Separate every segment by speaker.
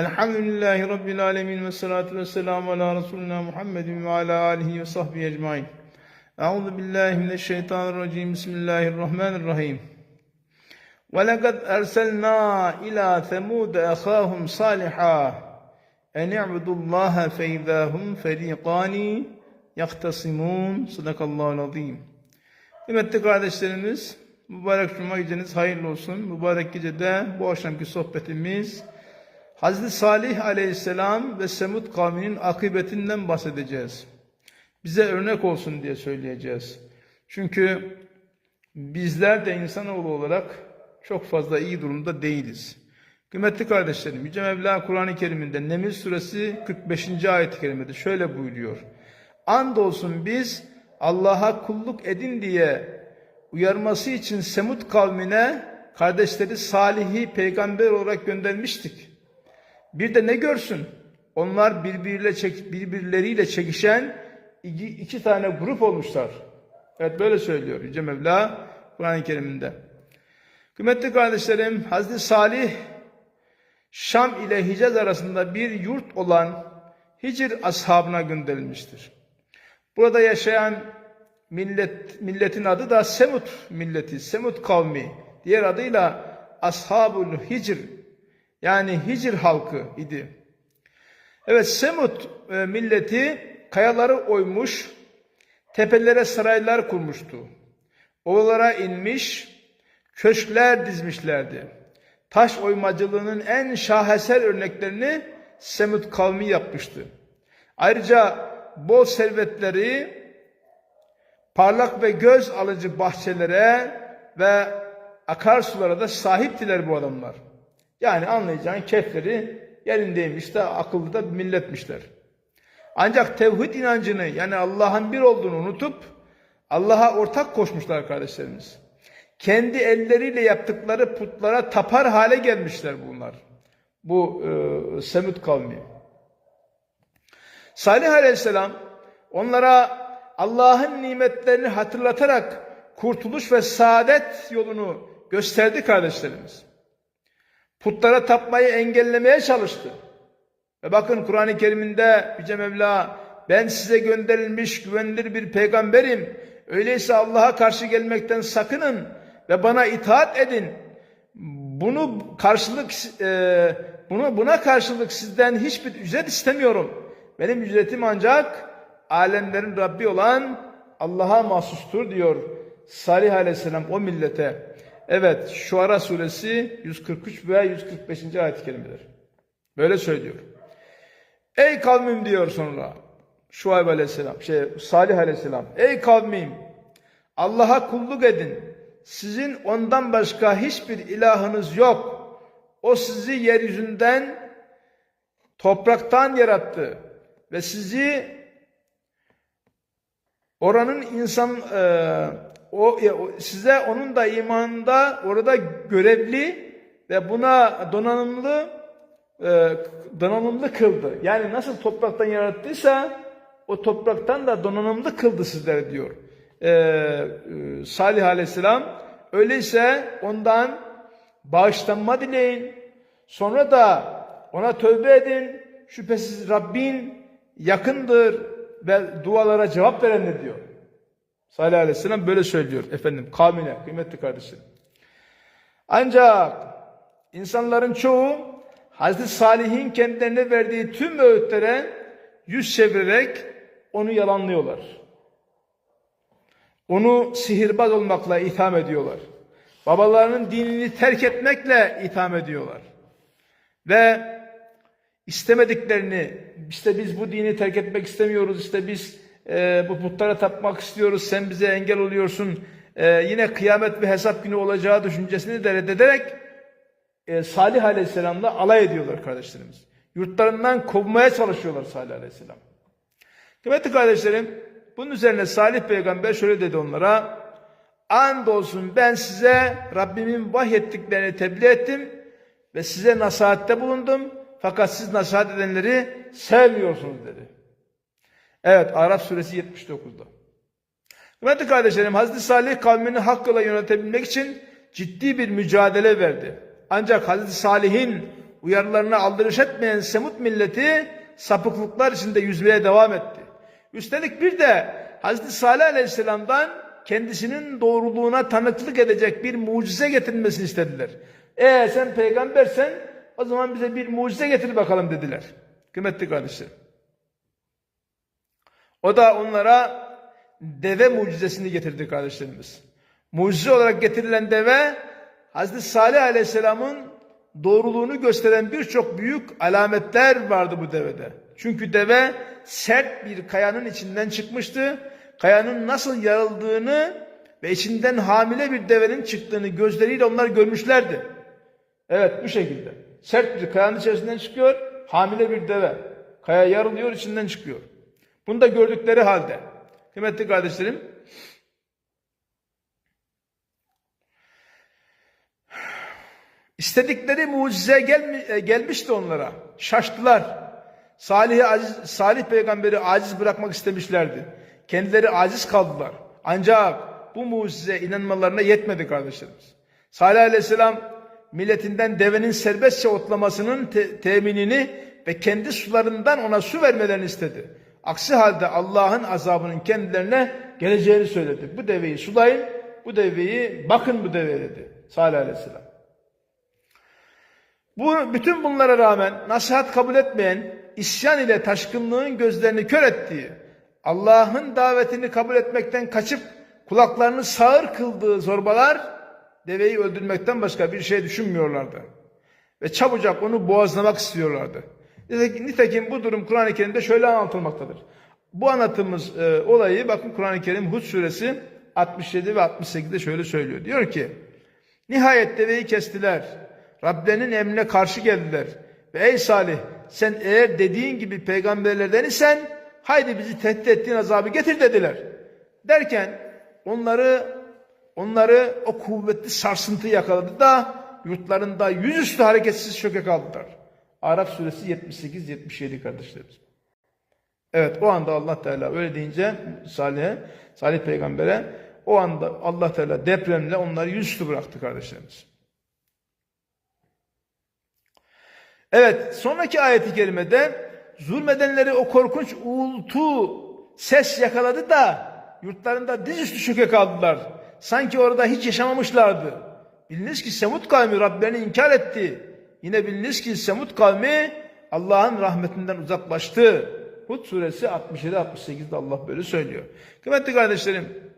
Speaker 1: Elhamdülillahi Rabbil alemin ve salatu ve selamu ala Resulina Muhammedin ve ala alihi ve sahbihi ecmain. Euzu billahi mineşşeytanirracim. Bismillahirrahmanirrahim. Ve lekad erselna ila semud ahahum saliha en i'budullaha fe izahum feriqani yahtasimun. Sadakallahu azim. Kıymetli kardeşlerimiz, mübarek cuma geceniz hayırlı olsun. Mübarek gecede bu akşamki sohbetimiz Hazreti Salih aleyhisselam ve Semud kavminin akıbetinden bahsedeceğiz. Bize örnek olsun diye söyleyeceğiz. Çünkü bizler de insanoğlu olarak çok fazla iyi durumda değiliz. Kıymetli kardeşlerim, Yüce Mevla Kur'an-ı Kerim'inde Neml suresi 45. ayet-i kerimede şöyle buyuruyor. Andolsun biz Allah'a kulluk edin diye uyarması için Semud kavmine kardeşleri Salih'i peygamber olarak göndermiştik. Bir de ne görsün? Onlar birbiriyle çek, birbirleriyle çekişen iki, iki tane grup olmuşlar. Evet böyle söylüyor Yüce Mevla Kur'an-ı Kerim'inde. Kıymetli kardeşlerim, Hazreti Salih Şam ile Hicaz arasında bir yurt olan Hicr ashabına gönderilmiştir. Burada yaşayan millet milletin adı da Semut milleti, Semut kavmi. Diğer adıyla Ashabul Hicr yani Hicr halkı idi. Evet Semut e, milleti kayaları oymuş, tepelere saraylar kurmuştu. Ovalara inmiş, köşkler dizmişlerdi. Taş oymacılığının en şaheser örneklerini Semut kavmi yapmıştı. Ayrıca bol servetleri parlak ve göz alıcı bahçelere ve akarsulara da sahiptiler bu adamlar. Yani anlayacağın kefleri yerindeymiş de akıllı da milletmişler. Ancak tevhid inancını yani Allah'ın bir olduğunu unutup Allah'a ortak koşmuşlar kardeşlerimiz. Kendi elleriyle yaptıkları putlara tapar hale gelmişler bunlar. Bu e, Semud kavmi. Salih Aleyhisselam onlara Allah'ın nimetlerini hatırlatarak kurtuluş ve saadet yolunu gösterdi kardeşlerimiz. Putlara tapmayı engellemeye çalıştı. Ve bakın Kur'an-ı Kerim'inde Yüce Mevla ben size gönderilmiş güvenilir bir peygamberim. Öyleyse Allah'a karşı gelmekten sakının ve bana itaat edin. Bunu karşılık e, bunu buna karşılık sizden hiçbir ücret istemiyorum. Benim ücretim ancak alemlerin Rabbi olan Allah'a mahsustur diyor Salih Aleyhisselam o millete. Evet Şuara suresi 143 veya 145. ayet-i kerimeler. Böyle söylüyor. Ey kavmim diyor sonra Şuayb aleyhisselam, şey Salih aleyhisselam. Ey kavmim Allah'a kulluk edin. Sizin ondan başka hiçbir ilahınız yok. O sizi yeryüzünden topraktan yarattı ve sizi oranın insan e, o, size onun da imanında orada görevli ve buna donanımlı e, donanımlı kıldı. Yani nasıl topraktan yarattıysa o topraktan da donanımlı kıldı sizlere diyor. E, e, Salih Aleyhisselam öyleyse ondan bağışlanma dileyin. Sonra da ona tövbe edin. Şüphesiz Rabbin yakındır ve dualara cevap verendir diyor. Salih Aleyhisselam böyle söylüyor efendim kavmine kıymetli kardeşlerim. Ancak insanların çoğu Hazreti Salih'in kendilerine verdiği tüm öğütlere yüz çevirerek onu yalanlıyorlar. Onu sihirbaz olmakla itham ediyorlar. Babalarının dinini terk etmekle itham ediyorlar. Ve istemediklerini, işte biz bu dini terk etmek istemiyoruz, işte biz e, bu putlara tapmak istiyoruz, sen bize engel oluyorsun, e, yine kıyamet ve hesap günü olacağı düşüncesini de reddederek e, Salih Aleyhisselam'la alay ediyorlar kardeşlerimiz. Yurtlarından kovmaya çalışıyorlar Salih Aleyhisselam. Kıymetli kardeşlerim, bunun üzerine Salih Peygamber şöyle dedi onlara, Andolsun ben size Rabbimin vahyettiklerini tebliğ ettim ve size nasihatte bulundum. Fakat siz nasihat edenleri sevmiyorsunuz dedi. Evet Araf suresi 79'da. Kıymetli kardeşlerim Hazreti Salih kavmini hakkıyla yönetebilmek için ciddi bir mücadele verdi. Ancak Hazreti Salih'in uyarılarına aldırış etmeyen Semut milleti sapıklıklar içinde yüzmeye devam etti. Üstelik bir de Hazreti Salih Aleyhisselam'dan kendisinin doğruluğuna tanıklık edecek bir mucize getirilmesini istediler. E sen peygambersen o zaman bize bir mucize getir bakalım dediler. Kıymetli kardeşlerim. O da onlara deve mucizesini getirdi kardeşlerimiz. Mucize olarak getirilen deve Hazreti Salih Aleyhisselam'ın doğruluğunu gösteren birçok büyük alametler vardı bu devede. Çünkü deve sert bir kayanın içinden çıkmıştı. Kayanın nasıl yarıldığını ve içinden hamile bir devenin çıktığını gözleriyle onlar görmüşlerdi. Evet bu şekilde. Sert bir kayanın içerisinden çıkıyor, hamile bir deve. Kaya yarılıyor, içinden çıkıyor. Bunu da gördükleri halde. Kıymetli kardeşlerim, istedikleri mucize gelmi, e, gelmişti onlara. Şaştılar. Salih'i aziz, Salih peygamberi aciz bırakmak istemişlerdi. Kendileri aciz kaldılar. Ancak bu mucize inanmalarına yetmedi kardeşlerimiz. Salih aleyhisselam milletinden devenin serbestçe otlamasının te- teminini ve kendi sularından ona su vermelerini istedi. Aksi halde Allah'ın azabının kendilerine geleceğini söyledi. Bu deveyi sulayın, bu deveyi bakın bu deveye dedi Salih aleyhisselam. Bu bütün bunlara rağmen nasihat kabul etmeyen, isyan ile taşkınlığın gözlerini kör ettiği, Allah'ın davetini kabul etmekten kaçıp kulaklarını sağır kıldığı zorbalar deveyi öldürmekten başka bir şey düşünmüyorlardı. Ve çabucak onu boğazlamak istiyorlardı. Nitekim, bu durum Kur'an-ı Kerim'de şöyle anlatılmaktadır. Bu anlattığımız e, olayı bakın Kur'an-ı Kerim Hud suresi 67 ve 68'de şöyle söylüyor. Diyor ki Nihayet deveyi kestiler. Rablerinin emrine karşı geldiler. Ve ey Salih sen eğer dediğin gibi peygamberlerden isen haydi bizi tehdit ettiğin azabı getir dediler. Derken onları onları o kuvvetli sarsıntı yakaladı da yurtlarında yüzüstü hareketsiz çöke kaldılar. Araf suresi 78-77 kardeşlerimiz. Evet o anda Allah Teala öyle deyince Salih'e, Salih peygambere o anda Allah Teala depremle onları yüzüstü bıraktı kardeşlerimiz. Evet sonraki ayeti kerimede zulmedenleri o korkunç uğultu ses yakaladı da yurtlarında dizüstü çöke kaldılar. Sanki orada hiç yaşamamışlardı. Biliniz ki Semud kavmi Rablerini inkar etti. Yine biliniz ki Semud kavmi Allah'ın rahmetinden uzaklaştı. Hud suresi 67-68'de Allah böyle söylüyor. Kıymetli kardeşlerim,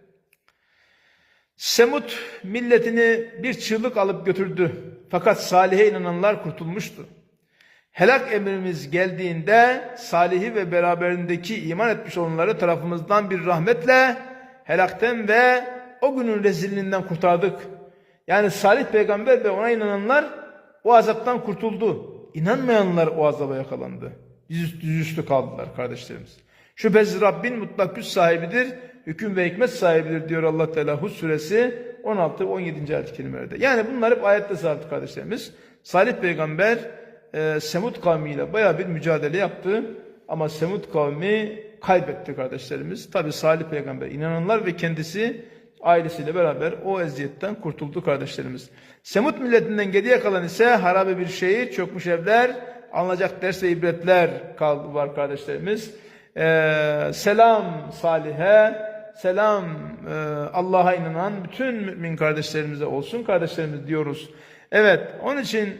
Speaker 1: Semud milletini bir çığlık alıp götürdü. Fakat Salih'e inananlar kurtulmuştu. Helak emrimiz geldiğinde Salih'i ve beraberindeki iman etmiş olanları tarafımızdan bir rahmetle helakten ve o günün rezilliğinden kurtardık. Yani Salih peygamber ve ona inananlar o azaptan kurtuldu. İnanmayanlar o azaba yakalandı. Yüzüstü, yüzüstü kaldılar kardeşlerimiz. Şüphesiz Rabbin mutlak güç sahibidir, hüküm ve hikmet sahibidir diyor Allah Teala Hud suresi 16 17. ayet kelimelerde. Yani bunlar hep ayette sabit kardeşlerimiz. Salih peygamber e, Semud kavmiyle baya bir mücadele yaptı. Ama Semud kavmi kaybetti kardeşlerimiz. Tabi Salih peygamber inananlar ve kendisi ailesiyle beraber o eziyetten kurtuldu kardeşlerimiz. Semud milletinden geriye kalan ise harabe bir şehir, çökmüş evler, alınacak ders ve ibretler kaldı var kardeşlerimiz. Ee, selam Salih'e, selam e, Allah'a inanan bütün mümin kardeşlerimize olsun kardeşlerimiz diyoruz. Evet onun için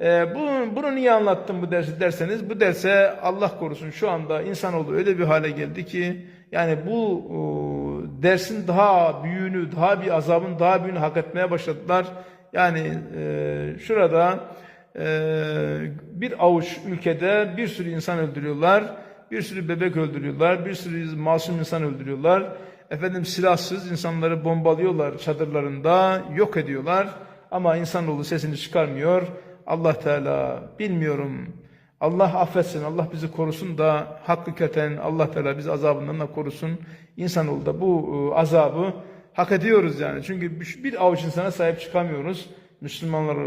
Speaker 1: e, bunu, bunu niye anlattım bu dersi derseniz bu derse Allah korusun şu anda insanoğlu öyle bir hale geldi ki yani bu e, dersin daha büyüğünü, daha bir azabın daha büyüğünü hak etmeye başladılar. Yani e, şurada e, bir avuç ülkede bir sürü insan öldürüyorlar, bir sürü bebek öldürüyorlar, bir sürü masum insan öldürüyorlar. Efendim silahsız insanları bombalıyorlar çadırlarında, yok ediyorlar. Ama insanoğlu sesini çıkarmıyor. Allah Teala bilmiyorum. Allah affetsin, Allah bizi korusun da hakikaten Allah Teala bizi azabından da korusun. İnsanoğlu da bu e, azabı hak ediyoruz yani. Çünkü bir avuç insana sahip çıkamıyoruz. Müslümanlar